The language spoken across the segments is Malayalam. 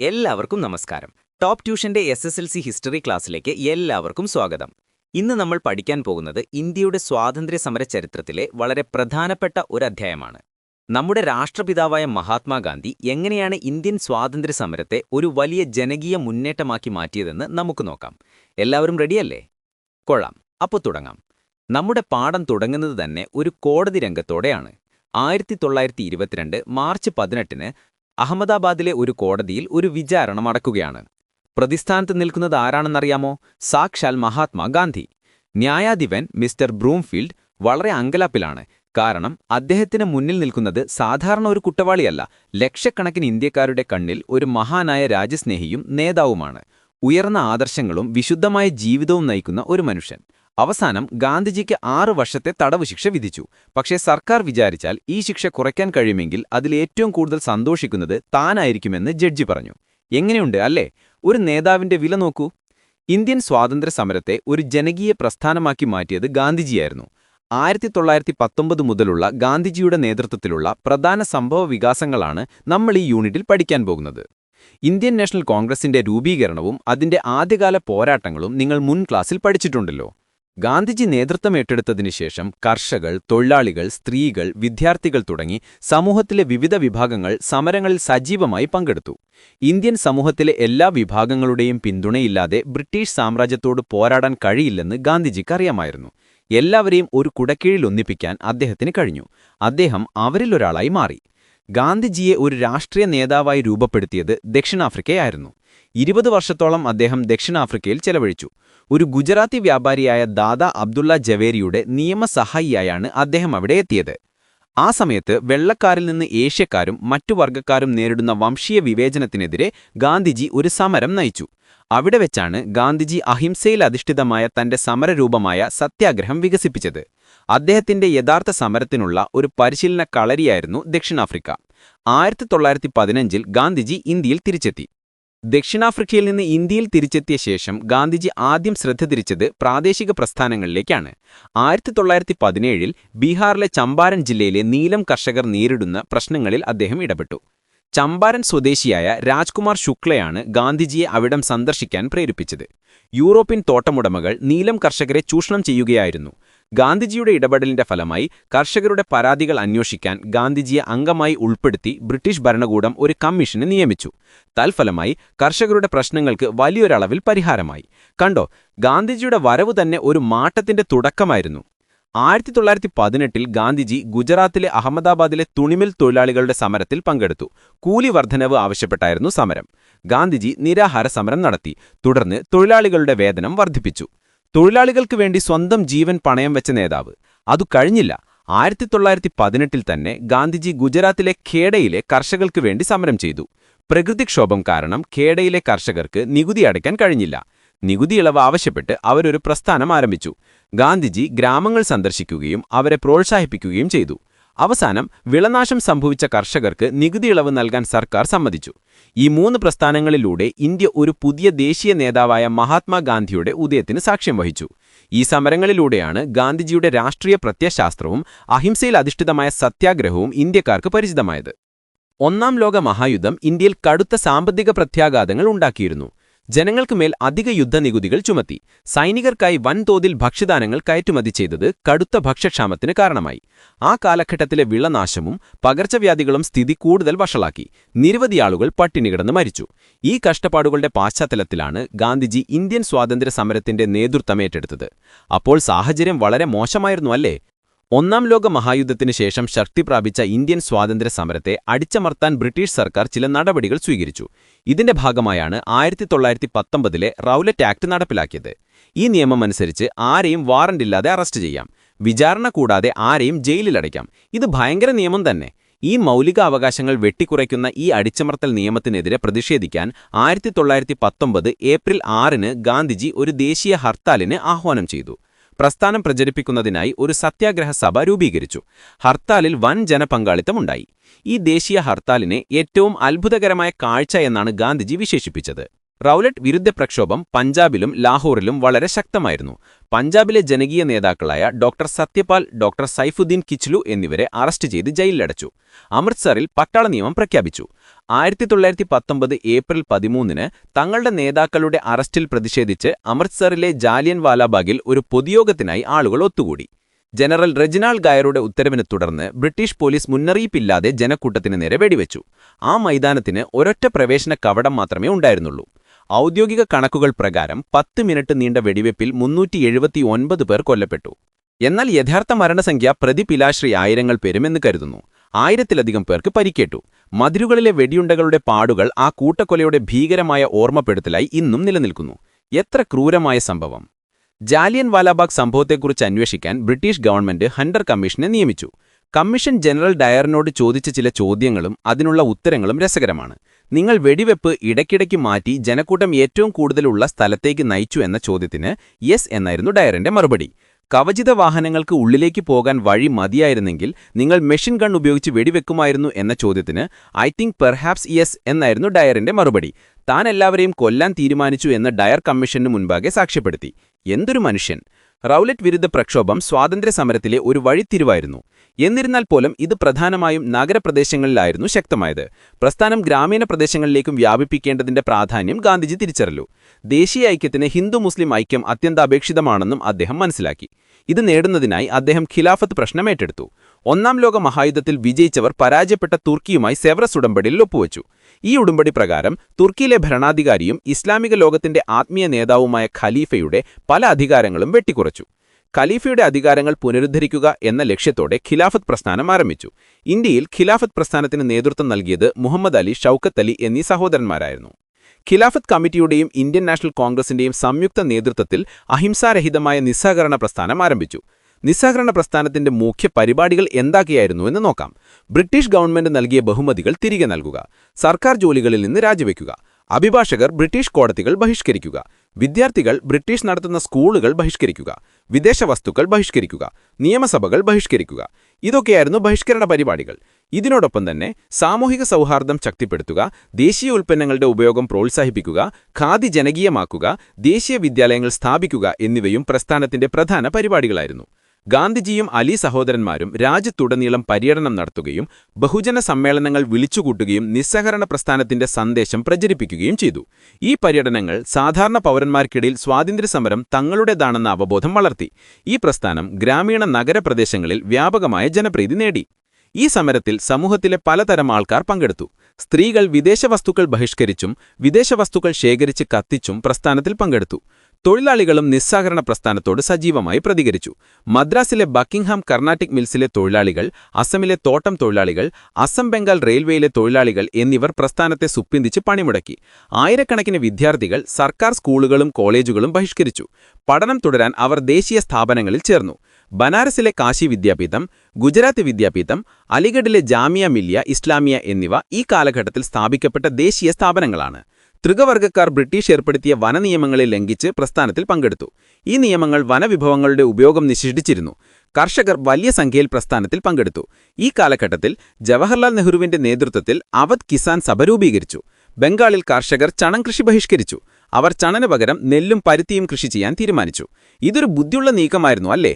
എല്ലാവർക്കും നമസ്കാരം. Top ട്യൂഷന്റെ S S L C history ക്ലാസ്സിലേക്ക് എല്ലാവർക്കും സ്വാഗതം. ഇന്ന് നമ്മൾ പഠിക്കാൻ പോകുന്നത് ഇന്ത്യയുടെ സ്വാതന്ത്ര്യ സമര ചരിത്രത്തിലെ വളരെ പ്രധാനപ്പെട്ട ഒരു അധ്യായമാണ്. നമ്മുടെ രാഷ്ട്രപിതാവായ മഹാത്മാഗാന്ധി എങ്ങനെയാണ് ഇന്ത്യൻ സ്വാതന്ത്ര്യ സമരത്തെ ഒരു വലിയ ജനകീയ മുന്നേറ്റമാക്കി മാറ്റിയതെന്ന് നമുക്ക് നോക്കാം. എല്ലാവരും റെഡിയല്ലേ? കൊള്ളാം. അപ്പോൾ തുടങ്ങാം. നമ്മുടെ പാഠം തുടങ്ങുന്നത് തന്നെ ഒരു കോടതി രംഗത്തോടെയാണ്. ആയിരത്തി തൊള്ളായിരത്തി ഇരുപത്തിരണ്ട് മാർച്ച് പതിനെട്ടിന് അഹമ്മദാബാദിലെ ഒരു കോടതിയിൽ ഒരു വിചാരണ നടക്കുകയാണ്. പ്രതിസ്ഥാനത്ത് നിൽക്കുന്നത് ആരാണെന്നറിയാമോ? സാക്ഷാൽ മഹാത്മാഗാന്ധി ന്യായാധിപൻ മിസ്റ്റർ ബ്രൂംഫീൽഡ് വളരെ അങ്കലാപ്പിലാണ്. കാരണം അദ്ദേഹത്തിന് മുന്നിൽ നിൽക്കുന്നത് സാധാരണ ഒരു കുറ്റവാളിയല്ല. ലക്ഷക്കണക്കിന് ഇന്ത്യക്കാരുടെ കണ്ണിൽ ഒരു മഹാനായ രാജ്യസ്നേഹിയും നേതാവുമാണ്. ഉയർന്ന ആദർശങ്ങളും വിശുദ്ധമായ ജീവിതവും നയിക്കുന്ന ഒരു മനുഷ്യൻ. അവസാനം ഗാന്ധിജിക്ക് ആറു വർഷത്തെ തടവ് ശിക്ഷ വിധിച്ചു. പക്ഷേ സർക്കാർ വിചാരിച്ചാൽ ഈ ശിക്ഷ കുറയ്ക്കാൻ കഴിയുമെങ്കിൽ അതിൽ ഏറ്റവും കൂടുതൽ സന്തോഷിക്കുന്നത് താനായിരിക്കുമെന്ന് ജഡ്ജി പറഞ്ഞു. എങ്ങനെയുണ്ട് അല്ലേ? ഒരു നേതാവിന്റെ വില നോക്കൂ. ഇന്ത്യൻ സ്വാതന്ത്ര്യ സമരത്തെ ഒരു ജനകീയ പ്രസ്ഥാനമാക്കി മാറ്റിയത് ഗാന്ധിജിയായിരുന്നു. ആയിരത്തി തൊള്ളായിരത്തി പത്തൊമ്പത് മുതലുള്ള ഗാന്ധിജിയുടെ നേതൃത്വത്തിലുള്ള പ്രധാന സംഭവ വികാസങ്ങളാണ് നമ്മൾ ഈ യൂണിറ്റിൽ പഠിക്കാൻ പോകുന്നത്. ഇന്ത്യൻ നാഷണൽ കോൺഗ്രസിന്റെ രൂപീകരണവും അതിന്റെ ആദ്യകാല പോരാട്ടങ്ങളും നിങ്ങൾ മുൻ ക്ലാസ്സിൽ പഠിച്ചിട്ടുണ്ടല്ലോ. ഗാന്ധിജി നേതൃത്വം ഏറ്റെടുത്തതിനു ശേഷം കർഷകർ തൊഴിലാളികൾ സ്ത്രീകൾ വിദ്യാർത്ഥികൾ തുടങ്ങി സമൂഹത്തിലെ വിവിധ വിഭാഗങ്ങൾ സമരങ്ങളിൽ സജീവമായി പങ്കെടുത്തു. ഇന്ത്യൻ സമൂഹത്തിലെ എല്ലാ വിഭാഗങ്ങളുടെയും പിന്തുണയില്ലാതെ ബ്രിട്ടീഷ് സാമ്രാജ്യത്തോട് പോരാടാൻ കഴിയില്ലെന്ന് ഗാന്ധിജിക്കറിയാമായിരുന്നു. എല്ലാവരെയും ഒരു കുടക്കീഴിൽ ഒന്നിപ്പിക്കാൻ അദ്ദേഹത്തിന് കഴിഞ്ഞു. അദ്ദേഹം അവരിലൊരാളായി മാറി. ഗാന്ധിജിയെ ഒരു രാഷ്ട്രീയ നേതാവായി രൂപപ്പെടുത്തിയത് ദക്ഷിണാഫ്രിക്കയായിരുന്നു. ഇരുപത് വർഷത്തോളം അദ്ദേഹം ദക്ഷിണാഫ്രിക്കയിൽ ചെലവഴിച്ചു. ഒരു ഗുജറാത്തി വ്യാപാരിയായ ദാദാ അബ്ദുള്ള ജവേരിയുടെ നിയമസഹായിയായാണ് അദ്ദേഹം അവിടെ എത്തിയത്. ആ സമയത്ത് വെള്ളക്കാരിൽ നിന്ന് ഏഷ്യക്കാരും മറ്റു വർഗക്കാരും നേരിടുന്ന വംശീയ വിവേചനത്തിനെതിരെ ഗാന്ധിജി ഒരു സമരം നയിച്ചു. അവിടെ വെച്ചാണ് ഗാന്ധിജി അഹിംസയിൽ അധിഷ്ഠിതമായ തന്റെ സമരരൂപമായ സത്യാഗ്രഹം വികസിപ്പിച്ചത്. അദ്ദേഹത്തിന്റെ യഥാർത്ഥ സമരത്തിനുള്ള ഒരു പരിശീലന കളരിയായിരുന്നു ദക്ഷിണാഫ്രിക്ക. ആയിരത്തി തൊള്ളായിരത്തി പതിനഞ്ചിൽ ഗാന്ധിജി ഇന്ത്യയിൽ തിരിച്ചെത്തി. ദക്ഷിണാഫ്രിക്കയിൽ നിന്ന് ഇന്ത്യയിൽ തിരിച്ചെത്തിയ ശേഷം ഗാന്ധിജി ആദ്യം ശ്രദ്ധ തിരിച്ചത് പ്രാദേശിക പ്രസ്ഥാനങ്ങളിലേക്കാണ്. ആയിരത്തി തൊള്ളായിരത്തി പതിനേഴിൽ ബീഹാറിലെ ചമ്പാരൻ ജില്ലയിലെ നീലം കർഷകർ നേരിടുന്ന പ്രശ്നങ്ങളിൽ അദ്ദേഹം ഇടപെട്ടു. ചമ്പാരൻ സ്വദേശിയായ രാജ്കുമാർ ശുക്ലയാണ് ഗാന്ധിജിയെ അവിടം സന്ദർശിക്കാൻ പ്രേരിപ്പിച്ചത്. യൂറോപ്യൻ തോട്ടമുടമകൾ നീലം കർഷകരെ ചൂഷണം ചെയ്യുകയായിരുന്നു. ഗാന്ധിജിയുടെ ഇടപെടലിന്റെ ഫലമായി കർഷകരുടെ പരാതികൾ അന്വേഷിക്കാൻ ഗാന്ധിജിയെ അംഗമായി ഉൾപ്പെടുത്തി ബ്രിട്ടീഷ് ഭരണകൂടം ഒരു കമ്മീഷനെ നിയമിച്ചു. തൽഫലമായി കർഷകരുടെ പ്രശ്നങ്ങൾക്ക് വലിയൊരളവിൽ പരിഹാരമായി. കണ്ടോ ഗാന്ധിജിയുടെ വരവ് തന്നെ ഒരു മാറ്റത്തിന്റെ തുടക്കമായിരുന്നു. ആയിരത്തി തൊള്ളായിരത്തി പതിനെട്ടിൽ ഗാന്ധിജി ഗുജറാത്തിലെ അഹമ്മദാബാദിലെ തുണിമിൽ തൊഴിലാളികളുടെ സമരത്തിൽ പങ്കെടുത്തു. കൂലി വർധനവ് ആവശ്യപ്പെട്ടായിരുന്നു സമരം. ഗാന്ധിജി നിരാഹാര സമരം നടത്തി. തുടർന്ന് തൊഴിലാളികളുടെ വേതനം വർദ്ധിപ്പിച്ചു. തൊഴിലാളികൾക്ക് വേണ്ടി സ്വന്തം ജീവൻ പണയം വെച്ച നേതാവ്. അതു കഴിഞ്ഞില്ല. ആയിരത്തി തൊള്ളായിരത്തി പതിനെട്ടിൽ തന്നെ ഗാന്ധിജി ഗുജറാത്തിലെ ഖേഡയിലെ കർഷകർക്ക് വേണ്ടി സമരം ചെയ്തു. പ്രകൃതിക്ഷോഭം കാരണം ഖേഡയിലെ കർഷകർക്ക് നികുതി അടയ്ക്കാൻ കഴിഞ്ഞില്ല. നികുതി ഇളവ് ആവശ്യപ്പെട്ട് അവരൊരു പ്രസ്ഥാനം ആരംഭിച്ചു. ഗാന്ധിജി ഗ്രാമങ്ങൾ സന്ദർശിക്കുകയും അവരെ പ്രോത്സാഹിപ്പിക്കുകയും ചെയ്തു. അവസാനം വിളനാശം സംഭവിച്ച കർഷകർക്ക് നികുതി ഇളവ് നൽകാൻ സർക്കാർ സമ്മതിച്ചു. ഈ മൂന്ന് പ്രസ്ഥാനങ്ങളിലൂടെ ഇന്ത്യ ഒരു പുതിയ ദേശീയ നേതാവായ മഹാത്മാഗാന്ധിയുടെ ഉദയത്തിന് സാക്ഷ്യം വഹിച്ചു. ഈ സമരങ്ങളിലൂടെയാണ് ഗാന്ധിജിയുടെ രാഷ്ട്രീയ പ്രത്യശാസ്ത്രവും അഹിംസയിൽ അധിഷ്ഠിതമായ സത്യാഗ്രഹവും ഇന്ത്യക്കാർക്ക് പരിചിതമായത്. ഒന്നാം ലോക മഹായുദ്ധം ഇന്ത്യയിൽ കടുത്ത സാമ്പത്തിക പ്രത്യാഘാതങ്ങൾ ഉണ്ടാക്കിയിരുന്നു. ജനങ്ങൾക്ക് മേൽ അധിക യുദ്ധനികുതികൾ ചുമത്തി. സൈനികർക്കായി വൻതോതിൽ ഭക്ഷ്യദാനങ്ങൾ കയറ്റുമതി ചെയ്തത് കടുത്ത ഭക്ഷ്യക്ഷാമത്തിന് കാരണമായി. ആ കാലഘട്ടത്തിലെ വിളനാശവും പകർച്ചവ്യാധികളും സ്ഥിതി കൂടുതൽ വഷളാക്കി. നിരവധി ആളുകൾ പട്ടിണി കിടന്ന് മരിച്ചു. ഈ കഷ്ടപ്പാടുകളുടെ പശ്ചാത്തലത്തിലാണ് ഗാന്ധിജി ഇന്ത്യൻ സ്വാതന്ത്ര്യ സമരത്തിന്റെ നേതൃത്വം ഏറ്റെടുത്തത്. അപ്പോൾ സാഹചര്യം വളരെ മോശമായിരുന്നു അല്ലേ? ഒന്നാം ലോക മഹായുദ്ധത്തിന് ശേഷം ശക്തി പ്രാപിച്ച ഇന്ത്യൻ സ്വാതന്ത്ര്യ സമരത്തെ അടിച്ചമർത്താൻ ബ്രിട്ടീഷ് സർക്കാർ ചില നടപടികൾ സ്വീകരിച്ചു. ഇതിന്റെ ഭാഗമായാണ് ആയിരത്തി തൊള്ളായിരത്തി പത്തൊമ്പതിലെ റൌലറ്റ് ആക്ട് നടപ്പിലാക്കിയത്. ഈ നിയമം അനുസരിച്ച് ആരെയും വാറണ്ടില്ലാതെ അറസ്റ്റ് ചെയ്യാം. വിചാരണ കൂടാതെ ആരെയും ജയിലിലടയ്ക്കാം. ഇത് ഭയങ്കര നിയമം തന്നെ. ഈ മൗലിക അവകാശങ്ങൾ വെട്ടിക്കുറയ്ക്കുന്ന ഈ അടിച്ചമർത്തൽ നിയമത്തിനെതിരെ പ്രതിഷേധിക്കാൻ ആയിരത്തി തൊള്ളായിരത്തി പത്തൊമ്പത് ഏപ്രിൽ ആറിന് ഗാന്ധിജി ഒരു ദേശീയ ഹർത്താലിന് ആഹ്വാനം ചെയ്തു. പ്രസ്ഥാനം പ്രചരിപ്പിക്കുന്നതിനായി ഒരു സത്യാഗ്രഹ സഭ രൂപീകരിച്ചു. ഹർത്താലിൽ വൻ ജനപങ്കാളിത്തമുണ്ടായി. ഈ ദേശീയ ഹർത്താലിനെ ഏറ്റവും അത്ഭുതകരമായ കാഴ്ച എന്നാണ് ഗാന്ധിജി വിശേഷിപ്പിച്ചത്. റൗലറ്റ് വിരുദ്ധ പ്രക്ഷോഭം പഞ്ചാബിലും ലാഹോറിലും വളരെ ശക്തമായിരുന്നു. പഞ്ചാബിലെ ജനകീയ നേതാക്കളായ ഡോക്ടർ സത്യപാൽ ഡോക്ടർ സൈഫുദ്ദീൻ കിച്ലു എന്നിവരെ അറസ്റ്റ് ചെയ്ത് ജയിലിലടച്ചു. അമൃത്സറിൽ പട്ടാള നിയമം പ്രഖ്യാപിച്ചു. ആയിരത്തി തൊള്ളായിരത്തി പത്തൊമ്പത് ഏപ്രിൽ പതിമൂന്നിന് തങ്ങളുടെ നേതാക്കളുടെ അറസ്റ്റിൽ പ്രതിഷേധിച്ച് അമൃത്സറിലെ ജാലിയൻ വാലാബാഗിൽ ഒരു പൊതുയോഗത്തിനായി ആളുകൾ ഒത്തുകൂടി. ജനറൽ റെജിനാൾ ഗായറുടെ ഉത്തരവിനെ തുടർന്ന് ബ്രിട്ടീഷ് പോലീസ് മുന്നറിയിപ്പില്ലാതെ ജനക്കൂട്ടത്തിന് നേരെ വെടിവെച്ചു. ആ മൈതാനത്തിന് ഒരൊറ്റ പ്രവേശന കവടം മാത്രമേ ഉണ്ടായിരുന്നുള്ളൂ. ഔദ്യോഗിക കണക്കുകൾ പ്രകാരം പത്ത് മിനിറ്റ് നീണ്ട വെടിവെപ്പിൽ മുന്നൂറ്റി പേർ കൊല്ലപ്പെട്ടു. എന്നാൽ യഥാർത്ഥ മരണസംഖ്യ പ്രതിപിലാശ്രീ ആയിരങ്ങൾ പേരുമെന്ന് കരുതുന്നു. ആയിരത്തിലധികം പേർക്ക് പരിക്കേറ്റു. മതിലുകളിലെ വെടിയുണ്ടകളുടെ പാടുകൾ ആ കൂട്ടക്കൊലയുടെ ഭീകരമായ ഓർമ്മപ്പെടുത്തലായി ഇന്നും നിലനിൽക്കുന്നു. എത്ര ക്രൂരമായ സംഭവം. ജാലിയൻ വാലാബാഗ് സംഭവത്തെക്കുറിച്ച് അന്വേഷിക്കാൻ ബ്രിട്ടീഷ് ഗവൺമെന്റ് ഹണ്ടർ കമ്മീഷനെ നിയമിച്ചു. കമ്മീഷൻ ജനറൽ ഡയറിനോട് ചോദിച്ച ചില ചോദ്യങ്ങളും അതിനുള്ള ഉത്തരങ്ങളും രസകരമാണ്. നിങ്ങൾ വെടിവെപ്പ് ഇടയ്ക്കിടയ്ക്ക് മാറ്റി ജനക്കൂട്ടം ഏറ്റവും കൂടുതലുള്ള സ്ഥലത്തേക്ക് നയിച്ചു എന്ന ചോദ്യത്തിന് യെസ് എന്നായിരുന്നു ഡയറിന്റെ മറുപടി. കവചിത വാഹനങ്ങൾക്ക് ഉള്ളിലേക്ക് പോകാൻ വഴി മതിയായിരുന്നെങ്കിൽ നിങ്ങൾ മെഷീൻ ഗൺ ഉപയോഗിച്ച് വെടിവെക്കുമായിരുന്നു എന്ന ചോദ്യത്തിന് ഐ തിങ്ക് പെർഹാപ്സ് യെസ് എന്നായിരുന്നു ഡയറിന്റെ മറുപടി. താൻ എല്ലാവരെയും കൊല്ലാൻ തീരുമാനിച്ചു എന്ന് ഡയർ കമ്മീഷന് മുൻപാകെ സാക്ഷ്യപ്പെടുത്തി. എന്തൊരു മനുഷ്യൻ. റൌലറ്റ് വിരുദ്ധ പ്രക്ഷോഭം സ്വാതന്ത്ര്യ സമരത്തിലെ ഒരു വഴിത്തിരിവായിരുന്നു. എന്നിരുന്നാൽ പോലും ഇത് പ്രധാനമായും നഗരപ്രദേശങ്ങളിലായിരുന്നു ശക്തമായത്. പ്രസ്ഥാനം ഗ്രാമീണ പ്രദേശങ്ങളിലേക്കും വ്യാപിപ്പിക്കേണ്ടതിന്റെ പ്രാധാന്യം ഗാന്ധിജി തിരിച്ചറിഞ്ഞു. ദേശീയ ഐക്യത്തിന് ഹിന്ദു മുസ്ലിം ഐക്യം അത്യന്താപേക്ഷിതമാണെന്നും അദ്ദേഹം മനസ്സിലാക്കി. ഇത് നേടുന്നതിനായി അദ്ദേഹം ഖിലാഫത്ത് പ്രശ്നം ഏറ്റെടുത്തു. ഒന്നാം ലോക മഹായുദ്ധത്തിൽ വിജയിച്ചവർ പരാജയപ്പെട്ട തുർക്കിയുമായി സെവറസ് ഉടമ്പടിയിൽ ഒപ്പുവച്ചു. ഈ ഉടമ്പടി പ്രകാരം തുർക്കിയിലെ ഭരണാധികാരിയും ഇസ്ലാമിക ലോകത്തിന്റെ ആത്മീയ നേതാവുമായ ഖലീഫയുടെ പല അധികാരങ്ങളും വെട്ടിക്കുറച്ചു. ഖലീഫയുടെ അധികാരങ്ങൾ പുനരുദ്ധരിക്കുക എന്ന ലക്ഷ്യത്തോടെ ഖിലാഫത്ത് പ്രസ്ഥാനം ആരംഭിച്ചു. ഇന്ത്യയിൽ ഖിലാഫത്ത് പ്രസ്ഥാനത്തിന് നേതൃത്വം നൽകിയത് മുഹമ്മദ് അലി ഷൌക്കത്ത് അലി എന്നീ സഹോദരന്മാരായിരുന്നു. ഖിലാഫത്ത് കമ്മിറ്റിയുടെയും ഇന്ത്യൻ നാഷണൽ കോൺഗ്രസിന്റെയും സംയുക്ത നേതൃത്വത്തിൽ അഹിംസാരഹിതമായ നിസ്സഹകരണ പ്രസ്ഥാനം ആരംഭിച്ചു. നിസ്സഹകരണ പ്രസ്ഥാനത്തിന്റെ മുഖ്യ പരിപാടികൾ എന്താക്കിയായിരുന്നു എന്ന് നോക്കാം. ബ്രിട്ടീഷ് ഗവൺമെന്റ് നൽകിയ ബഹുമതികൾ തിരികെ നൽകുക. സർക്കാർ ജോലികളിൽ നിന്ന് രാജിവെക്കുക. അഭിഭാഷകർ ബ്രിട്ടീഷ് കോടതികൾ ബഹിഷ്കരിക്കുക. വിദ്യാർത്ഥികൾ ബ്രിട്ടീഷ് നടത്തുന്ന സ്കൂളുകൾ ബഹിഷ്കരിക്കുക. വിദേശ വസ്തുക്കൾ ബഹിഷ്കരിക്കുക. നിയമസഭകൾ ബഹിഷ്കരിക്കുക. ഇതൊക്കെയായിരുന്നു ബഹിഷ്കരണ പരിപാടികൾ. ഇതിനോടൊപ്പം തന്നെ സാമൂഹിക സൗഹാർദ്ദം ശക്തിപ്പെടുത്തുക ദേശീയ ഉൽപ്പന്നങ്ങളുടെ ഉപയോഗം പ്രോത്സാഹിപ്പിക്കുക ഖാദി ജനകീയമാക്കുക ദേശീയ വിദ്യാലയങ്ങൾ സ്ഥാപിക്കുക എന്നിവയും പ്രസ്ഥാനത്തിന്റെ പ്രധാന പരിപാടികളായിരുന്നു. ഗാന്ധിജിയും അലി സഹോദരന്മാരും രാജ്യത്തുടനീളം പര്യടനം നടത്തുകയും ബഹുജന സമ്മേളനങ്ങൾ വിളിച്ചുകൂട്ടുകയും നിസ്സഹകരണ പ്രസ്ഥാനത്തിന്റെ സന്ദേശം പ്രചരിപ്പിക്കുകയും ചെയ്തു. ഈ പര്യടനങ്ങൾ സാധാരണ പൗരന്മാർക്കിടയിൽ സ്വാതന്ത്ര്യസമരം തങ്ങളുടേതാണെന്ന അവബോധം വളർത്തി. ഈ പ്രസ്ഥാനം ഗ്രാമീണ നഗരപ്രദേശങ്ങളിൽ വ്യാപകമായ ജനപ്രീതി നേടി. ഈ സമരത്തിൽ സമൂഹത്തിലെ പലതരം ആൾക്കാർ പങ്കെടുത്തു. സ്ത്രീകൾ വിദേശ വസ്തുക്കൾ ബഹിഷ്കരിച്ചും വിദേശ വസ്തുക്കൾ ശേഖരിച്ച് കത്തിച്ചും പ്രസ്ഥാനത്തിൽ പങ്കെടുത്തു. തൊഴിലാളികളും നിസ്സഹകരണ പ്രസ്ഥാനത്തോട് സജീവമായി പ്രതികരിച്ചു. മദ്രാസിലെ ബക്കിംഗ്ഹാം കർണാട്ടിക് മിൽസിലെ തൊഴിലാളികൾ അസമിലെ തോട്ടം തൊഴിലാളികൾ അസം ബംഗാൾ റെയിൽവേയിലെ തൊഴിലാളികൾ എന്നിവർ പ്രസ്ഥാനത്തെ സുപ്പിന്തിച്ച് പണിമുടക്കി. ആയിരക്കണക്കിന് വിദ്യാർത്ഥികൾ സർക്കാർ സ്കൂളുകളും കോളേജുകളും ബഹിഷ്കരിച്ചു. പഠനം തുടരാൻ അവർ ദേശീയ സ്ഥാപനങ്ങളിൽ ചേർന്നു. ബനാറസിലെ കാശി വിദ്യാപീഠം ഗുജറാത്ത് വിദ്യാപീഠം അലിഗഡിലെ ജാമിയ മില്ലിയ ഇസ്ലാമിയ എന്നിവ ഈ കാലഘട്ടത്തിൽ സ്ഥാപിക്കപ്പെട്ട ദേശീയ സ്ഥാപനങ്ങളാണ്. തൃകവർഗക്കാർ ബ്രിട്ടീഷ് ഏർപ്പെടുത്തിയ വനനിയമങ്ങളെ ലംഘിച്ച് പ്രസ്ഥാനത്തിൽ പങ്കെടുത്തു. ഈ നിയമങ്ങൾ വനവിഭവങ്ങളുടെ ഉപയോഗം നിഷേധിച്ചിരുന്നു. കർഷകർ വലിയ സംഖ്യയിൽ പ്രസ്ഥാനത്തിൽ പങ്കെടുത്തു. ഈ കാലഘട്ടത്തിൽ ജവഹർലാൽ നെഹ്റുവിന്റെ നേതൃത്വത്തിൽ അവധ് കിസാൻ സഭ രൂപീകരിച്ചു. ബംഗാളിൽ കർഷകർ ചണം കൃഷി ബഹിഷ്കരിച്ചു. അവർ ചണന് പകരം നെല്ലും പരുത്തിയും കൃഷി ചെയ്യാൻ തീരുമാനിച്ചു. ഇതൊരു ബുദ്ധിയുള്ള നീക്കമായിരുന്നു അല്ലേ?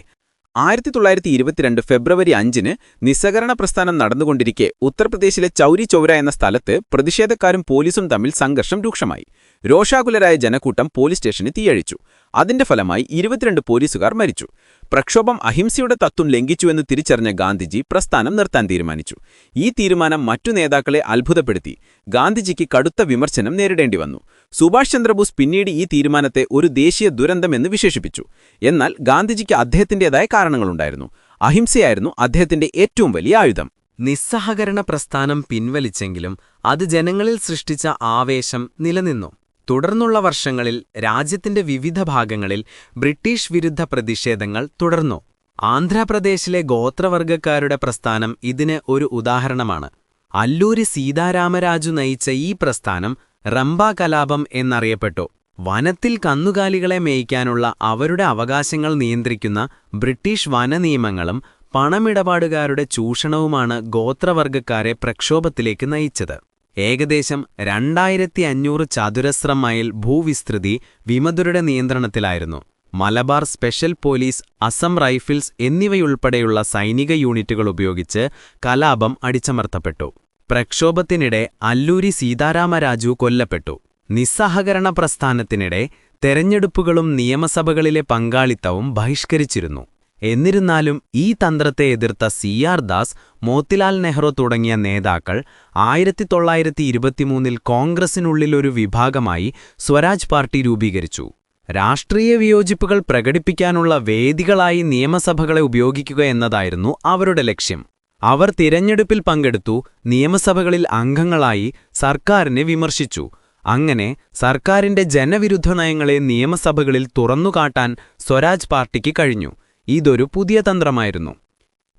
ആയിരത്തി തൊള്ളായിരത്തി ഇരുപത്തിരണ്ട് ഫെബ്രുവരി അഞ്ചിന് നിസ്സഹകരണ പ്രസ്ഥാനം നടന്നുകൊണ്ടിരിക്കെ ഉത്തർപ്രദേശിലെ ചൌരി ചൌര എന്ന സ്ഥലത്ത് പ്രതിഷേധക്കാരും പോലീസും തമ്മിൽ സംഘർഷം രൂക്ഷമായി. രോഷാകുലരായ ജനക്കൂട്ടം പോലീസ് സ്റ്റേഷന് തീയഴിച്ചു അതിന്റെ ഫലമായി ഇരുപത്തിരണ്ട് പോലീസുകാർ മരിച്ചു. പ്രക്ഷോഭം അഹിംസയുടെ തത്വം ലംഘിച്ചുവെന്ന് തിരിച്ചറിഞ്ഞ ഗാന്ധിജി പ്രസ്ഥാനം നിർത്താൻ തീരുമാനിച്ചു. ഈ തീരുമാനം മറ്റു നേതാക്കളെ അത്ഭുതപ്പെടുത്തി. ഗാന്ധിജിക്ക് കടുത്ത വിമർശനം നേരിടേണ്ടി വന്നു. സുഭാഷ് ചന്ദ്രബോസ് പിന്നീട് ഈ തീരുമാനത്തെ ഒരു ദേശീയ ദുരന്തമെന്ന് വിശേഷിപ്പിച്ചു. എന്നാൽ ഗാന്ധിജിക്ക് അദ്ദേഹത്തിന്റേതായ കാരണങ്ങളുണ്ടായിരുന്നു. അഹിംസയായിരുന്നു അദ്ദേഹത്തിന്റെ ഏറ്റവും വലിയ ആയുധം. നിസ്സഹകരണ പ്രസ്ഥാനം പിൻവലിച്ചെങ്കിലും അത് ജനങ്ങളിൽ സൃഷ്ടിച്ച ആവേശം നിലനിന്നു. തുടർന്നുള്ള വർഷങ്ങളിൽ രാജ്യത്തിന്റെ വിവിധ ഭാഗങ്ങളിൽ ബ്രിട്ടീഷ് വിരുദ്ധ പ്രതിഷേധങ്ങൾ തുടർന്നു. ആന്ധ്രാപ്രദേശിലെ ഗോത്രവർഗക്കാരുടെ പ്രസ്ഥാനം ഇതിന് ഒരു ഉദാഹരണമാണ്. അല്ലൂരി സീതാരാമരാജു നയിച്ച ഈ പ്രസ്ഥാനം റംബ കലാപം എന്നറിയപ്പെട്ടു. വനത്തിൽ കന്നുകാലികളെ മേയ്ക്കാനുള്ള അവരുടെ അവകാശങ്ങൾ നിയന്ത്രിക്കുന്ന ബ്രിട്ടീഷ് വനനിയമങ്ങളും പണമിടപാടുകാരുടെ ചൂഷണവുമാണ് ഗോത്രവർഗക്കാരെ പ്രക്ഷോഭത്തിലേക്ക് നയിച്ചത്. ഏകദേശം രണ്ടായിരത്തി അഞ്ഞൂറ് ചതുരശ്ര മൈൽ ഭൂവിസ്തൃതി വിമതുരുടെ നിയന്ത്രണത്തിലായിരുന്നു. Malabar special police Assam rifles എന്നിവയുൾപ്പെടെയുള്ള സൈനിക യൂണിറ്റുകൾ ഉപയോഗിച്ച് കലാപം അടിച്ചമർത്തപ്പെട്ടു. പ്രക്ഷോഭത്തിനിടെ അല്ലൂരി സീതാരാമരാജു കൊല്ലപ്പെട്ടു. നിസ്സഹകരണ പ്രസ്ഥാനത്തിനിടെ തെരഞ്ഞെടുപ്പുകളും നിയമസഭകളിലെ പങ്കാളിത്തവും ബഹിഷ്കരിച്ചിരുന്നു. എന്നിരുന്നാലും ഈ തന്ത്രത്തെ എതിർത്ത സി ആർ ദാസ് മോത്തിലാൽ നെഹ്റു തുടങ്ങിയ നേതാക്കൾ ആയിരത്തി തൊള്ളായിരത്തി ഇരുപത്തിമൂന്നിൽ കോൺഗ്രസിനുള്ളിലൊരു വിഭാഗമായി സ്വരാജ് പാർട്ടി രൂപീകരിച്ചു. രാഷ്ട്രീയ വിയോജിപ്പുകൾ പ്രകടിപ്പിക്കാനുള്ള വേദികളായി നിയമസഭകളെ ഉപയോഗിക്കുക എന്നതായിരുന്നു അവരുടെ ലക്ഷ്യം. അവർ തിരഞ്ഞെടുപ്പിൽ പങ്കെടുത്തു നിയമസഭകളിൽ അംഗങ്ങളായി സർക്കാരിനെ വിമർശിച്ചു. അങ്ങനെ സർക്കാരിന്റെ ജനവിരുദ്ധ നയങ്ങളെ നിയമസഭകളിൽ തുറന്നുകാട്ടാൻ സ്വരാജ് പാർട്ടിക്ക് കഴിഞ്ഞു. ഇതൊരു പുതിയ തന്ത്രമായിരുന്നു.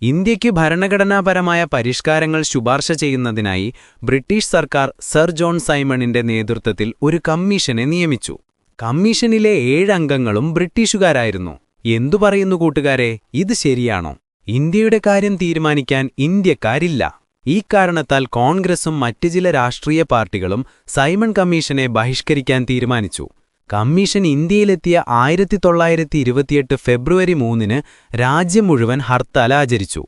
ഇന്ത്യയ്ക്ക് ഭരണഘടനാപരമായ പരിഷ്കാരങ്ങൾ ശുപാർശ ചെയ്യുന്നതിനായി ബ്രിട്ടീഷ് സർക്കാർ സർ ജോൺ സൈമണിന്റെ നേതൃത്വത്തിൽ ഒരു കമ്മീഷനെ നിയമിച്ചു. കമ്മീഷനിലെ ഏഴംഗങ്ങളും ബ്രിട്ടീഷുകാരായിരുന്നു. എന്തു പറയുന്നു കൂട്ടുകാരെ ഇത് ശരിയാണോ? ഇന്ത്യയുടെ കാര്യം തീരുമാനിക്കാൻ ഇന്ത്യക്കാരില്ല. ഈ കാരണത്താൽ കോൺഗ്രസും മറ്റ് ചില രാഷ്ട്രീയ പാർട്ടികളും സൈമൺ കമ്മീഷനെ ബഹിഷ്കരിക്കാൻ തീരുമാനിച്ചു. കമ്മീഷൻ ഇന്ത്യയിലെത്തിയ ആയിരത്തി തൊള്ളായിരത്തി ഇരുപത്തിയെട്ട് ഫെബ്രുവരി മൂന്നിന് രാജ്യം മുഴുവൻ ഹർത്താൽ ആചരിച്ചു.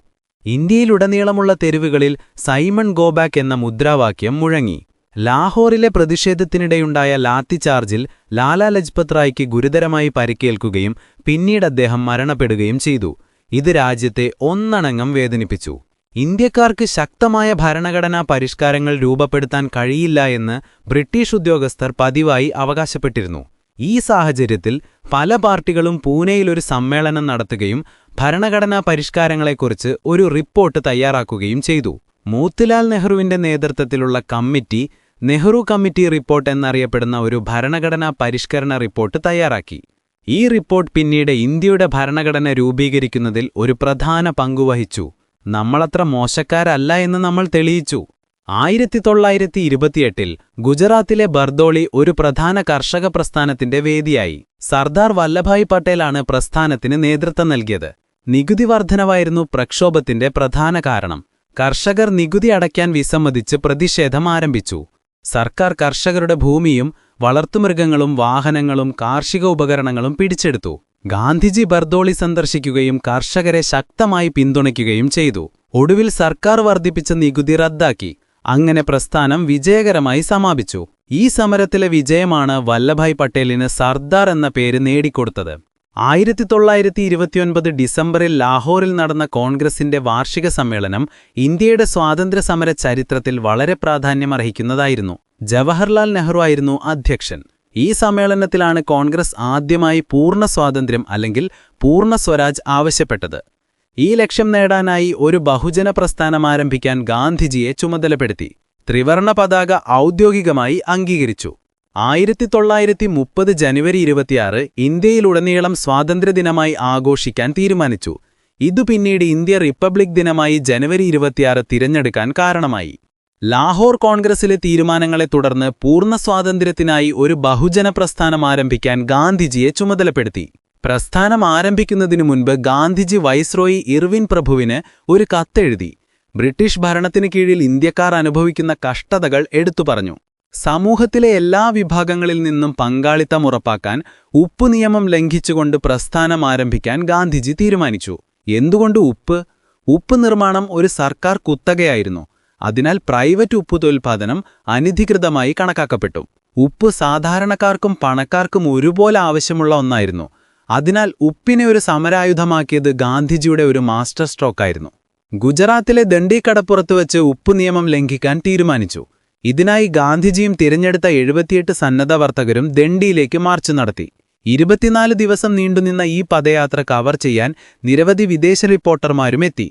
ഇന്ത്യയിലുടനീളമുള്ള തെരുവുകളിൽ സൈമൺ ഗോബാക്ക് എന്ന മുദ്രാവാക്യം മുഴങ്ങി. ലാഹോറിലെ പ്രതിഷേധത്തിനിടെയുണ്ടായ ലാത്തിചാർജിൽ ലാലാ ലജ്പത് റായ്ക്ക് ഗുരുതരമായി പരിക്കേൽക്കുകയും പിന്നീട് അദ്ദേഹം മരണപ്പെടുകയും ചെയ്തു. ഇത് രാജ്യത്തെ ഒന്നണങ്ങം വേദനിപ്പിച്ചു. ഇന്ത്യക്കാർക്ക് ശക്തമായ ഭരണഘടനാ പരിഷ്കാരങ്ങൾ രൂപപ്പെടുത്താൻ കഴിയില്ല എന്ന് ബ്രിട്ടീഷ് ഉദ്യോഗസ്ഥർ പതിവായി അവകാശപ്പെട്ടിരുന്നു. ഈ സാഹചര്യത്തിൽ പല പാർട്ടികളും പൂനെയിലൊരു സമ്മേളനം നടത്തുകയും ഭരണഘടനാ പരിഷ്കാരങ്ങളെക്കുറിച്ച് ഒരു റിപ്പോർട്ട് തയ്യാറാക്കുകയും ചെയ്തു. മോത്തിലാൽ നെഹ്റുവിന്റെ നേതൃത്വത്തിലുള്ള കമ്മിറ്റി നെഹ്റു കമ്മിറ്റി റിപ്പോർട്ട് എന്നറിയപ്പെടുന്ന ഒരു ഭരണഘടനാ പരിഷ്കരണ റിപ്പോർട്ട് തയ്യാറാക്കി. ഈ റിപ്പോർട്ട് പിന്നീട് ഇന്ത്യയുടെ ഭരണഘടന രൂപീകരിക്കുന്നതിൽ ഒരു പ്രധാന പങ്കുവഹിച്ചു നമ്മളത്ര മോശക്കാരല്ല എന്ന് നമ്മൾ തെളിയിച്ചു. ആയിരത്തി തൊള്ളായിരത്തി ഇരുപത്തിയെട്ടിൽ ഗുജറാത്തിലെ ബർദോളി ഒരു പ്രധാന കർഷക പ്രസ്ഥാനത്തിന്റെ വേദിയായി. സർദാർ വല്ലഭായ് പട്ടേലാണ് പ്രസ്ഥാനത്തിന് നേതൃത്വം നൽകിയത്. നികുതി വർധനവായിരുന്നു പ്രക്ഷോഭത്തിന്റെ പ്രധാന കാരണം. കർഷകർ നികുതി അടയ്ക്കാൻ വിസമ്മതിച്ച് പ്രതിഷേധം ആരംഭിച്ചു. സർക്കാർ കർഷകരുടെ ഭൂമിയും വളർത്തുമൃഗങ്ങളും വാഹനങ്ങളും കാർഷിക ഉപകരണങ്ങളും പിടിച്ചെടുത്തു. ഗാന്ധിജി ബർദോളി സന്ദർശിക്കുകയും കർഷകരെ ശക്തമായി പിന്തുണയ്ക്കുകയും ചെയ്തു. ഒടുവിൽ സർക്കാർ വർദ്ധിപ്പിച്ച നികുതി റദ്ദാക്കി. അങ്ങനെ പ്രസ്ഥാനം വിജയകരമായി സമാപിച്ചു. ഈ സമരത്തിലെ വിജയമാണ് വല്ലഭായ് പട്ടേലിന് സർദാർ എന്ന പേര് നേടിക്കൊടുത്തത്. ആയിരത്തി തൊള്ളായിരത്തി ഇരുപത്തിയൊൻപത് ഡിസംബറിൽ ലാഹോറിൽ നടന്ന കോൺഗ്രസിന്റെ വാർഷിക സമ്മേളനം ഇന്ത്യയുടെ സ്വാതന്ത്ര്യസമര ചരിത്രത്തിൽ വളരെ പ്രാധാന്യമർഹിക്കുന്നതായിരുന്നു. ജവഹർലാൽ നെഹ്റു ആയിരുന്നു അധ്യക്ഷൻ. ഈ സമ്മേളനത്തിലാണ് കോൺഗ്രസ് ആദ്യമായി പൂർണ സ്വാതന്ത്ര്യം അല്ലെങ്കിൽ പൂർണ സ്വരാജ് ആവശ്യപ്പെട്ടത്. ഈ ലക്ഷ്യം നേടാനായി ഒരു ബഹുജന പ്രസ്ഥാനം ആരംഭിക്കാൻ ഗാന്ധിജിയെ ചുമതലപ്പെടുത്തി. ത്രിവർണ പതാക ഔദ്യോഗികമായി അംഗീകരിച്ചു. ആയിരത്തി തൊള്ളായിരത്തി മുപ്പത് ജനുവരി ഇരുപത്തിയാറ് ഇന്ത്യയിലുടനീളം സ്വാതന്ത്ര്യദിനമായി ആഘോഷിക്കാൻ തീരുമാനിച്ചു. ഇതു പിന്നീട് ഇന്ത്യ റിപ്പബ്ലിക് ദിനമായി ജനുവരി ഇരുപത്തിയാറ് തിരഞ്ഞെടുക്കാൻ കാരണമായി. ലാഹോർ കോൺഗ്രസിലെ തീരുമാനങ്ങളെ തുടർന്ന് പൂർണ സ്വാതന്ത്ര്യത്തിനായി ഒരു ബഹുജന പ്രസ്ഥാനം ആരംഭിക്കാൻ ഗാന്ധിജിയെ ചുമതലപ്പെടുത്തി. പ്രസ്ഥാനം ആരംഭിക്കുന്നതിനു മുൻപ് ഗാന്ധിജി വൈസ്രോയി ഇർവിൻ പ്രഭുവിന് ഒരു കത്തെഴുതി. ബ്രിട്ടീഷ് ഭരണത്തിന് കീഴിൽ ഇന്ത്യക്കാർ അനുഭവിക്കുന്ന കഷ്ടതകൾ എടുത്തു പറഞ്ഞു. സമൂഹത്തിലെ എല്ലാ വിഭാഗങ്ങളിൽ നിന്നും പങ്കാളിത്തം ഉറപ്പാക്കാൻ ഉപ്പ് നിയമം ലംഘിച്ചുകൊണ്ട് പ്രസ്ഥാനം ആരംഭിക്കാൻ ഗാന്ധിജി തീരുമാനിച്ചു. എന്തുകൊണ്ട് ഉപ്പ്? ഉപ്പ് നിർമ്മാണം ഒരു സർക്കാർ കുത്തകയായിരുന്നു. അതിനാൽ പ്രൈവറ്റ് ഉപ്പുതോൽപാദനം അനധികൃതമായി കണക്കാക്കപ്പെട്ടു. ഉപ്പ് സാധാരണക്കാർക്കും പണക്കാർക്കും ഒരുപോലെ ആവശ്യമുള്ള ഒന്നായിരുന്നു. അതിനാൽ ഉപ്പിനെ ഒരു സമരായുധമാക്കിയത് ഗാന്ധിജിയുടെ ഒരു മാസ്റ്റർ സ്ട്രോക്കായിരുന്നു. ഗുജറാത്തിലെ ദണ്ഡിക്കടപ്പുറത്ത് വെച്ച് ഉപ്പ് നിയമം ലംഘിക്കാൻ തീരുമാനിച്ചു. ഇതിനായി ഗാന്ധിജിയും തിരഞ്ഞെടുത്ത എഴുപത്തിയെട്ട് സന്നദ്ധവർത്തകരും ദണ്ഡിയിലേക്ക് മാർച്ച് നടത്തി. ഇരുപത്തിനാല് ദിവസം നീണ്ടുനിന്ന ഈ പദയാത്ര കവർ ചെയ്യാൻ നിരവധി വിദേശ റിപ്പോർട്ടർമാരും എത്തി.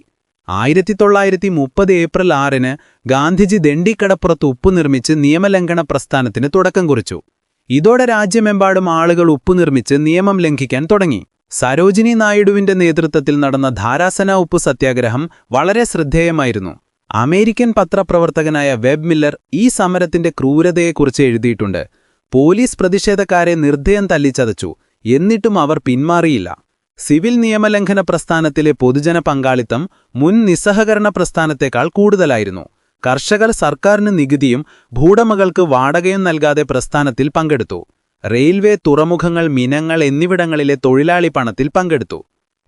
ആയിരത്തി തൊള്ളായിരത്തി മുപ്പത് ഏപ്രിൽ ആറിന് ഗാന്ധിജി ദണ്ഡിക്കടപ്പുറത്ത് ഉപ്പ് നിർമ്മിച്ച് നിയമലംഘന പ്രസ്ഥാനത്തിന് തുടക്കം കുറിച്ചു. ഇതോടെ രാജ്യമെമ്പാടും ആളുകൾ ഉപ്പ് നിർമ്മിച്ച് നിയമം ലംഘിക്കാൻ തുടങ്ങി. സരോജിനി നായിഡുവിന്റെ നേതൃത്വത്തിൽ നടന്ന ധാരാസന ഉപ്പ് സത്യാഗ്രഹം വളരെ ശ്രദ്ധേയമായിരുന്നു. അമേരിക്കൻ പത്രപ്രവർത്തകനായ വെബ് മില്ലർ ഈ സമരത്തിന്റെ ക്രൂരതയെക്കുറിച്ച് എഴുതിയിട്ടുണ്ട്. പോലീസ് പ്രതിഷേധക്കാരെ നിർദ്ദയം തല്ലിച്ചതച്ചു. എന്നിട്ടും അവർ പിന്മാറിയില്ല. സിവിൽ നിയമലംഘന പ്രസ്ഥാനത്തിലെ പൊതുജന പങ്കാളിത്തം മുൻ നിസ്സഹകരണ പ്രസ്ഥാനത്തേക്കാൾ കൂടുതലായിരുന്നു. കർഷകർ സർക്കാരിന് നികുതിയും ഭൂടമകൾക്ക് വാടകയും നൽകാതെ പ്രസ്ഥാനത്തിൽ പങ്കെടുത്തു. റെയിൽവേ തുറമുഖങ്ങൾ മിനങ്ങൾ എന്നിവിടങ്ങളിലെ തൊഴിലാളി പണത്തിൽ പങ്കെടുത്തു.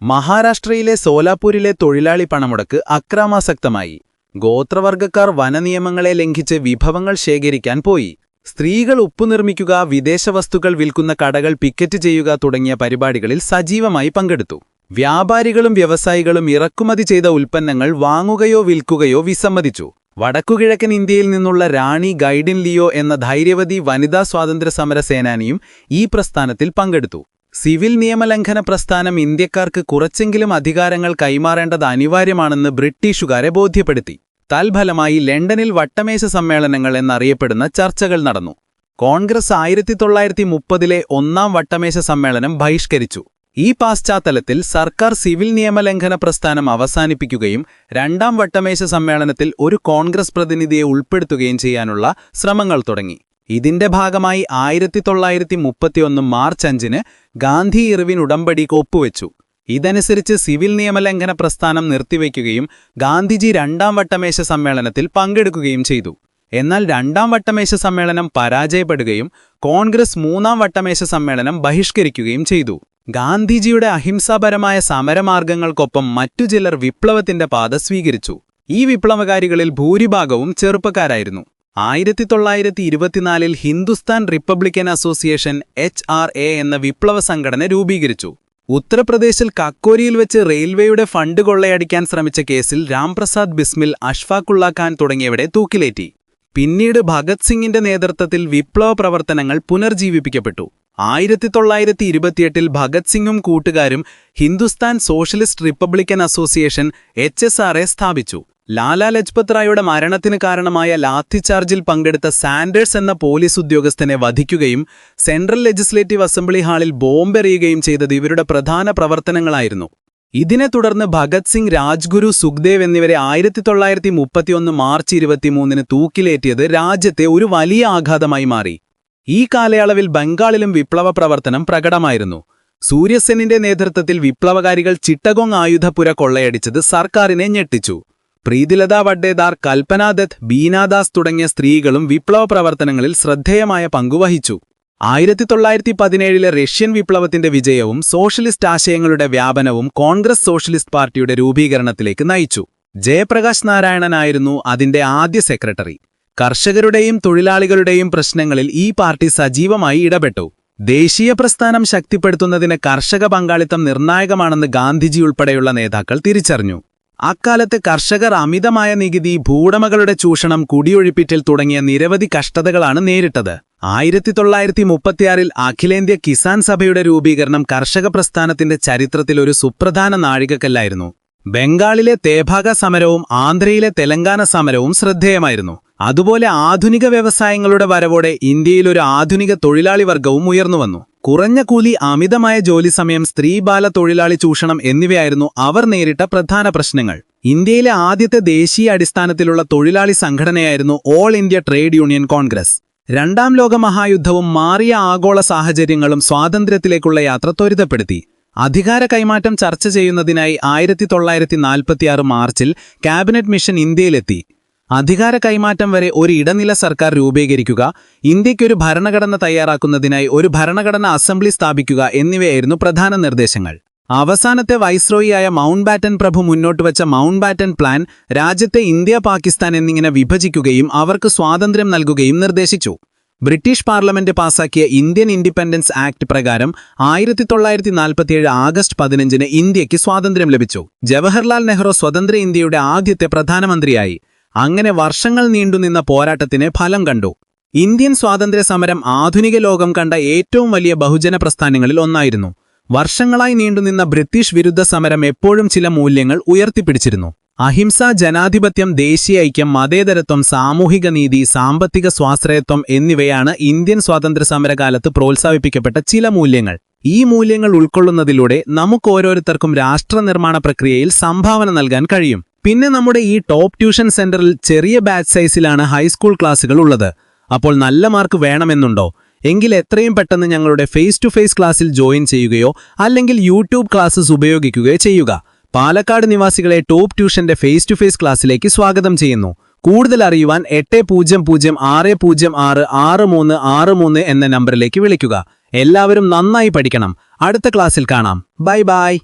മഹാരാഷ്ട്രയിലെ സോലാപൂരിലെ തൊഴിലാളി പണമുടക്ക് അക്രമാസക്തമായി. ഗോത്രവർഗക്കാർ വനനിയമങ്ങളെ ലംഘിച്ച് വിഭവങ്ങൾ ശേഖരിക്കാൻ പോയി. സ്ത്രീകൾ ഉപ്പു നിർമ്മിക്കുക വിദേശ വസ്തുക്കൾ വിൽക്കുന്ന കടകൾ പിക്കറ്റ് ചെയ്യുക തുടങ്ങിയ പരിപാടികളിൽ സജീവമായി പങ്കെടുത്തു. വ്യാപാരികളും വ്യവസായികളും ഇറക്കുമതി ചെയ്ത ഉൽപ്പന്നങ്ങൾ വാങ്ങുകയോ വിൽക്കുകയോ വിസമ്മതിച്ചു. വടക്കുകിഴക്കൻ ഇന്ത്യയിൽ നിന്നുള്ള റാണി ഗൈഡിൻ ലിയോ എന്ന ധൈര്യവതി വനിതാ സ്വാതന്ത്ര്യ സമര സേനാനിയും ഈ പ്രസ്ഥാനത്തിൽ പങ്കെടുത്തു. സിവിൽ നിയമലംഘന പ്രസ്ഥാനം ഇന്ത്യക്കാർക്ക് കുറച്ചെങ്കിലും അധികാരങ്ങൾ കൈമാറേണ്ടത് അനിവാര്യമാണെന്ന് ബ്രിട്ടീഷുകാരെ ബോധ്യപ്പെടുത്തി. തൽഫലമായി ലണ്ടനിൽ വട്ടമേശ സമ്മേളനങ്ങൾ എന്നറിയപ്പെടുന്ന ചർച്ചകൾ നടന്നു. കോൺഗ്രസ് ആയിരത്തി ഒന്നാം വട്ടമേശ സമ്മേളനം ബഹിഷ്കരിച്ചു. ഈ പാശ്ചാത്തലത്തിൽ സർക്കാർ സിവിൽ നിയമലംഘന പ്രസ്ഥാനം അവസാനിപ്പിക്കുകയും രണ്ടാം വട്ടമേശ സമ്മേളനത്തിൽ ഒരു കോൺഗ്രസ് പ്രതിനിധിയെ ഉൾപ്പെടുത്തുകയും ചെയ്യാനുള്ള ശ്രമങ്ങൾ തുടങ്ങി. ഇതിന്റെ ഭാഗമായി ആയിരത്തി തൊള്ളായിരത്തി മുപ്പത്തിയൊന്ന് മാർച്ച് അഞ്ചിന് ഗാന്ധി ഇറിവിൻ ഉടമ്പടി ഒപ്പുവെച്ചു. ഇതനുസരിച്ച് സിവിൽ നിയമലംഘന പ്രസ്ഥാനം നിർത്തിവെക്കുകയും ഗാന്ധിജി രണ്ടാം വട്ടമേശ സമ്മേളനത്തിൽ പങ്കെടുക്കുകയും ചെയ്തു. എന്നാൽ രണ്ടാം വട്ടമേശ സമ്മേളനം പരാജയപ്പെടുകയും കോൺഗ്രസ് മൂന്നാം വട്ടമേശ സമ്മേളനം ബഹിഷ്കരിക്കുകയും ചെയ്തു. ഗാന്ധിജിയുടെ അഹിംസാപരമായ സമരമാർഗങ്ങൾക്കൊപ്പം മറ്റു ചിലർ വിപ്ലവത്തിന്റെ പാത സ്വീകരിച്ചു. ഈ വിപ്ലവകാരികളിൽ ഭൂരിഭാഗവും ചെറുപ്പക്കാരായിരുന്നു. ആയിരത്തി തൊള്ളായിരത്തി ഇരുപത്തിനാലിൽ Hindustan republican association H R A എന്ന വിപ്ലവ സംഘടന രൂപീകരിച്ചു. ഉത്തർപ്രദേശിൽ കക്കോരിയിൽ വെച്ച് റെയിൽവേയുടെ ഫണ്ട് കൊള്ളയടിക്കാൻ ശ്രമിച്ച കേസിൽ രാംപ്രസാദ് ബിസ്മിൽ അഷ്ഫാഖുള്ള ഖാൻ തുടങ്ങിയവരെ തൂക്കിലേറ്റി. പിന്നീട് ഭഗത് സിംഗിന്റെ നേതൃത്വത്തിൽ വിപ്ലവ പ്രവർത്തനങ്ങൾ പുനർജീവിപ്പിക്കപ്പെട്ടു. ആയിരത്തി തൊള്ളായിരത്തി ഇരുപത്തിയെട്ടിൽ ഭഗത് സിംഗും കൂട്ടുകാരും Hindustan socialist republican association H S R A സ്ഥാപിച്ചു. ലാലാ ലജ്പത് റായുടെ മരണത്തിന് കാരണമായ ലാത്തിചാർജിൽ പങ്കെടുത്ത സാൻഡേഴ്സ് എന്ന പോലീസ് ഉദ്യോഗസ്ഥനെ വധിക്കുകയും സെൻട്രൽ ലെജിസ്ലേറ്റീവ് അസംബ്ലി ഹാളിൽ ബോംബെറിയുകയും ചെയ്തത് ഇവരുടെ പ്രധാന പ്രവർത്തനങ്ങളായിരുന്നു. ഇതിനെ തുടർന്ന് ഭഗത് സിംഗ് രാജ്ഗുരു സുഖ്ദേവ് എന്നിവരെ ആയിരത്തി തൊള്ളായിരത്തി മുപ്പത്തിയൊന്ന് മാർച്ച് ഇരുപത്തിമൂന്നിന് തൂക്കിലേറ്റിയത് രാജ്യത്തെ ഒരു വലിയ ആഘാതമായി മാറി. ഈ കാലയളവിൽ ബംഗാളിലും വിപ്ലവ പ്രവർത്തനം പ്രകടമായിരുന്നു. സൂര്യസെന്നിന്റെ നേതൃത്വത്തിൽ വിപ്ലവകാരികൾ ചിട്ടഗോങ് ആയുധപുര കൊള്ളയടിച്ചത് സർക്കാരിനെ ഞെട്ടിച്ചു. പ്രീതിലത വഡ്ഡേദാർ കൽപ്പനാദത്ത് ബീനാദാസ് തുടങ്ങിയ സ്ത്രീകളും വിപ്ലവ പ്രവർത്തനങ്ങളിൽ ശ്രദ്ധേയമായ പങ്കുവഹിച്ചു ആയിരത്തി തൊള്ളായിരത്തി പതിനേഴിലെ റഷ്യൻ വിപ്ലവത്തിന്റെ വിജയവും സോഷ്യലിസ്റ്റ് ആശയങ്ങളുടെ വ്യാപനവും കോൺഗ്രസ് സോഷ്യലിസ്റ്റ് പാർട്ടിയുടെ രൂപീകരണത്തിലേക്ക് നയിച്ചു. ജയപ്രകാശ് നാരായണനായിരുന്നു അതിന്റെ ആദ്യ സെക്രട്ടറി. കർഷകരുടെയും തൊഴിലാളികളുടെയും പ്രശ്നങ്ങളിൽ ഈ പാർട്ടി സജീവമായി ഇടപെട്ടു. ദേശീയ പ്രസ്ഥാനം ശക്തിപ്പെടുത്തുന്നതിന് കർഷക പങ്കാളിത്തം നിർണായകമാണെന്ന് ഗാന്ധിജി ഉൾപ്പെടെയുള്ള നേതാക്കൾ തിരിച്ചറിഞ്ഞു. അക്കാലത്ത് കർഷകർ അമിതമായ നികുതി ഭൂടമകളുടെ ചൂഷണം കുടിയൊഴിപ്പിറ്റൽ തുടങ്ങിയ നിരവധി കഷ്ടതകളാണ് നേരിട്ടത്. ആയിരത്തി തൊള്ളായിരത്തി മുപ്പത്തിയാറിൽ അഖിലേന്ത്യാ കിസാൻ സഭയുടെ രൂപീകരണം കർഷക പ്രസ്ഥാനത്തിന്റെ ചരിത്രത്തിൽ ഒരു സുപ്രധാന നാഴികക്കല്ലായിരുന്നു. ബംഗാളിലെ തേഭാഗ സമരവും ആന്ധ്രയിലെ തെലങ്കാന സമരവും ശ്രദ്ധേയമായിരുന്നു. അതുപോലെ ആധുനിക വ്യവസായങ്ങളുടെ വരവോടെ ഇന്ത്യയിൽ ഒരു ആധുനിക തൊഴിലാളി വർഗവും ഉയർന്നുവന്നു കുറഞ്ഞ കൂലി അമിതമായ ജോലി സമയം സ്ത്രീ ബാല തൊഴിലാളി ചൂഷണം എന്നിവയായിരുന്നു അവർ നേരിട്ട പ്രധാന പ്രശ്നങ്ങൾ. ഇന്ത്യയിലെ ആദ്യത്തെ ദേശീയ അടിസ്ഥാനത്തിലുള്ള തൊഴിലാളി സംഘടനയായിരുന്നു all India trade union congress. രണ്ടാം ലോക മഹായുദ്ധവും മാറിയ ആഗോള സാഹചര്യങ്ങളും സ്വാതന്ത്ര്യത്തിലേക്കുള്ള യാത്ര ത്വരിതപ്പെടുത്തി. അധികാര കൈമാറ്റം ചർച്ച ചെയ്യുന്നതിനായി ആയിരത്തി തൊള്ളായിരത്തി നാൽപ്പത്തിയാറ് മാർച്ചിൽ ക്യാബിനറ്റ് മിഷൻ ഇന്ത്യയിലെത്തി. അധികാര കൈമാറ്റം വരെ ഒരു ഇടനില സർക്കാർ രൂപീകരിക്കുക ഇന്ത്യയ്ക്കൊരു ഭരണഘടന തയ്യാറാക്കുന്നതിനായി ഒരു ഭരണഘടന അസംബ്ലി സ്ഥാപിക്കുക എന്നിവയായിരുന്നു പ്രധാന നിർദ്ദേശങ്ങൾ. അവസാനത്തെ വൈസ്രോയിയായ മൗണ്ട് ബാറ്റൻ പ്രഭു മുന്നോട്ട് വെച്ച മൗണ്ട് ബാറ്റൻ പ്ലാൻ രാജ്യത്തെ ഇന്ത്യ പാകിസ്ഥാൻ എന്നിങ്ങനെ വിഭജിക്കുകയും അവർക്ക് സ്വാതന്ത്ര്യം നൽകുകയും നിർദ്ദേശിച്ചു. ബ്രിട്ടീഷ് പാർലമെന്റ് പാസാക്കിയ ഇന്ത്യൻ ഇൻഡിപെൻഡൻസ് ആക്ട് പ്രകാരം ആയിരത്തി തൊള്ളായിരത്തി നാൽപ്പത്തിയേഴ് ആഗസ്റ്റ് പതിനഞ്ചിന് ഇന്ത്യയ്ക്ക് സ്വാതന്ത്ര്യം ലഭിച്ചു. ജവഹർലാൽ നെഹ്റു സ്വതന്ത്ര ഇന്ത്യയുടെ ആദ്യത്തെ പ്രധാനമന്ത്രിയായി. അങ്ങനെ വർഷങ്ങൾ നീണ്ടുനിന്ന പോരാട്ടത്തിന് ഫലം കണ്ടു. ഇന്ത്യൻ സ്വാതന്ത്ര്യ സമരം ആധുനിക ലോകം കണ്ട ഏറ്റവും വലിയ ബഹുജന പ്രസ്ഥാനങ്ങളിൽ ഒന്നായിരുന്നു. വർഷങ്ങളായി നീണ്ടുനിന്ന ബ്രിട്ടീഷ് വിരുദ്ധ സമരം എപ്പോഴും ചില മൂല്യങ്ങൾ ഉയർത്തിപ്പിടിച്ചിരുന്നു. അഹിംസ ജനാധിപത്യം ദേശീയ ഐക്യം മതേതരത്വം സാമൂഹിക നീതി സാമ്പത്തിക സ്വാശ്രയത്വം എന്നിവയാണ് ഇന്ത്യൻ സ്വാതന്ത്ര്യ സമരകാലത്ത് പ്രോത്സാഹിപ്പിക്കപ്പെട്ട ചില മൂല്യങ്ങൾ. ഈ മൂല്യങ്ങൾ ഉൾക്കൊള്ളുന്നതിലൂടെ നമുക്ക് ഓരോരുത്തർക്കും രാഷ്ട്രനിർമ്മാണ പ്രക്രിയയിൽ സംഭാവന നൽകാൻ കഴിയും. പിന്നെ നമ്മുടെ ഈ ടോപ്പ് ട്യൂഷൻ സെന്ററിൽ ചെറിയ ബാച്ച് സൈസിലാണ് ഹൈസ്കൂൾ ക്ലാസുകൾ ഉള്ളത്. അപ്പോൾ നല്ല മാർക്ക് വേണമെന്നുണ്ടോ? എങ്കിൽ എത്രയും പെട്ടെന്ന് ഞങ്ങളുടെ ഫേസ് ടു ഫേസ് ക്ലാസ്സിൽ ജോയിൻ ചെയ്യുകയോ അല്ലെങ്കിൽ യൂട്യൂബ് ക്ലാസ്സസ് ഉപയോഗിക്കുകയോ ചെയ്യുക. പാലക്കാട് നിവാസികളെ ടോപ്പ് ട്യൂഷന്റെ ഫേസ് ടു ഫേസ് ക്ലാസ്സിലേക്ക് സ്വാഗതം ചെയ്യുന്നു. കൂടുതൽ അറിയുവാൻ എട്ട് പൂജ്യം പൂജ്യം ആറ് പൂജ്യം ആറ് ആറ് മൂന്ന് ആറ് മൂന്ന് എന്ന നമ്പറിലേക്ക് വിളിക്കുക. എല്ലാവരും നന്നായി പഠിക്കണം. അടുത്ത ക്ലാസ്സിൽ കാണാം. Bye bye